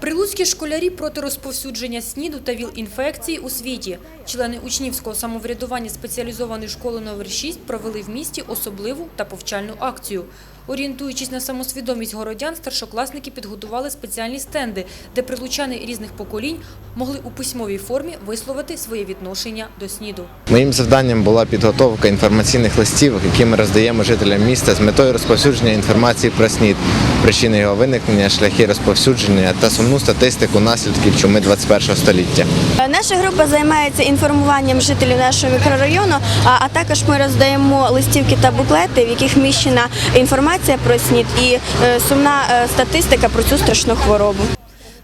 Прилуцькі школярі проти розповсюдження СНІДу та ВІЛ-інфекції у світі. Члени учнівського самоврядування спеціалізованої школи номер 6 провели в місті особливу та повчальну акцію. Орієнтуючись на самосвідомість городян, старшокласники підготували спеціальні стенди, де прилучани різних поколінь могли у письмовій формі висловити своє відношення до СНІДу. Моїм завданням була підготовка інформаційних листів, які ми роздаємо жителям міста з метою розповсюдження інформації про СНІД, причини його виникнення, шляхи розповсюдження та сумну статистику наслідків чуми 21 століття. Наша група займається інформуванням жителів нашого мікрорайону, а, а також ми роздаємо листівки та буклети, в яких вміщена інформація про СНІД і е, сумна е, статистика про цю страшну хворобу.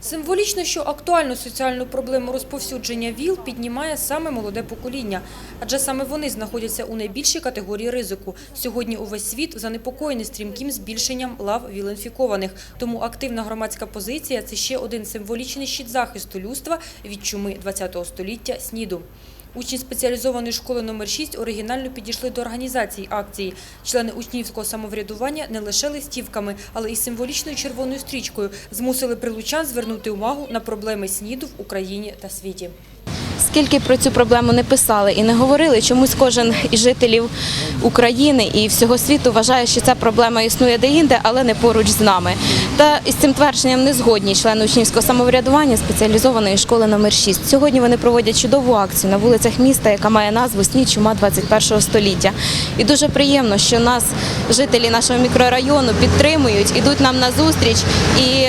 Символічно, що актуальну соціальну проблему розповсюдження ВІЛ піднімає саме молоде покоління, адже саме вони знаходяться у найбільшій категорії ризику. Сьогодні увесь світ занепокоєний стрімким збільшенням лав ВІЛ-інфікованих. Тому активна громадська позиція – це ще один символічний щит захисту людства від чуми ХХ століття СНІДу. Учні спеціалізованої школи номер 6 оригінально підійшли до організації акції. Члени учнівського самоврядування не лише листівками, але й символічною червоною стрічкою змусили прилучан звернути увагу на проблеми СНІДу в Україні та світі. Скільки про цю проблему не писали і не говорили, чомусь кожен із жителів України і всього світу вважає, що ця проблема існує де-інде, але не поруч з нами. Та із цим твердженням не згодні члени учнівського самоврядування спеціалізованої школи номер 6 Сьогодні вони проводять чудову акцію на вулицях міста, яка має назву Сніг чума 21 століття. І дуже приємно, що нас, жителі нашого мікрорайону, підтримують, ідуть нам на зустріч. І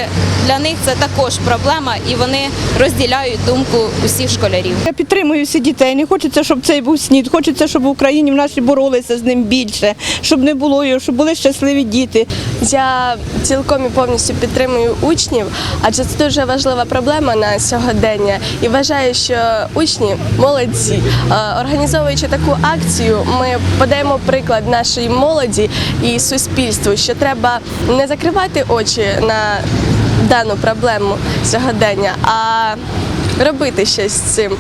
для них це також проблема, і вони розділяють думку усіх школярів. Я підтримую всіх дітей. Не хочеться, щоб цей був снід. Хочеться, щоб в Україні в нашій боролися з ним більше, щоб не було його, щоб були щасливі діти. Я цілком і повністю підтримую учнів, адже це дуже важлива проблема на сьогодення. І вважаю, що учні молодці. Е, Організовуючи таку акцію, ми подаємо приклад нашій молоді і суспільству, що треба не закривати очі на дану проблему сьогодення, а робити щось з цим.